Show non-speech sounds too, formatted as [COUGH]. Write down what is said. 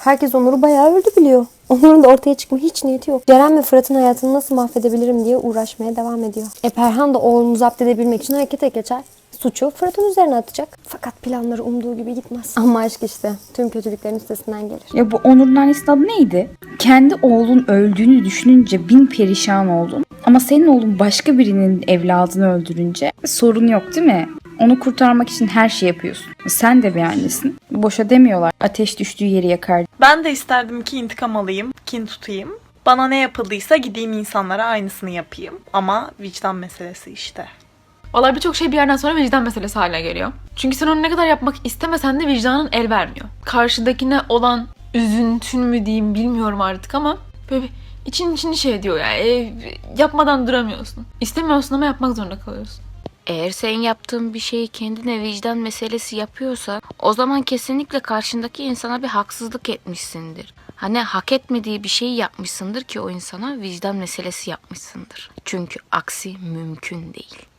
Herkes Onur'u bayağı öldü biliyor. [LAUGHS] Onur'un da ortaya çıkma hiç niyeti yok. Ceren ve Fırat'ın hayatını nasıl mahvedebilirim diye uğraşmaya devam ediyor. E Perhan da oğlunu zapt edebilmek için harekete geçer. Suçu Fırat'ın üzerine atacak. Fakat planları umduğu gibi gitmez. Ama aşk işte. Tüm kötülüklerin üstesinden gelir. Ya bu Onur'un annesinin adı neydi? Kendi oğlun öldüğünü düşününce bin perişan oldun. Ama senin oğlun başka birinin evladını öldürünce sorun yok değil mi? Onu kurtarmak için her şey yapıyorsun. Sen de bir annesin. Boşa demiyorlar. Ateş düştüğü yeri yakar. Ben de isterdim ki intikam alayım, kin tutayım. Bana ne yapıldıysa gideyim insanlara aynısını yapayım. Ama vicdan meselesi işte. Vallahi birçok şey bir yerden sonra vicdan meselesi haline geliyor. Çünkü sen onu ne kadar yapmak istemesen de vicdanın el vermiyor. Karşıdakine olan üzüntün mü diyeyim bilmiyorum artık ama böyle bir için içini şey diyor ya e, yapmadan duramıyorsun. İstemiyorsun ama yapmak zorunda kalıyorsun. Eğer sen yaptığın bir şeyi kendine vicdan meselesi yapıyorsa o zaman kesinlikle karşındaki insana bir haksızlık etmişsindir. Hani hak etmediği bir şeyi yapmışsındır ki o insana vicdan meselesi yapmışsındır. Çünkü aksi mümkün değil.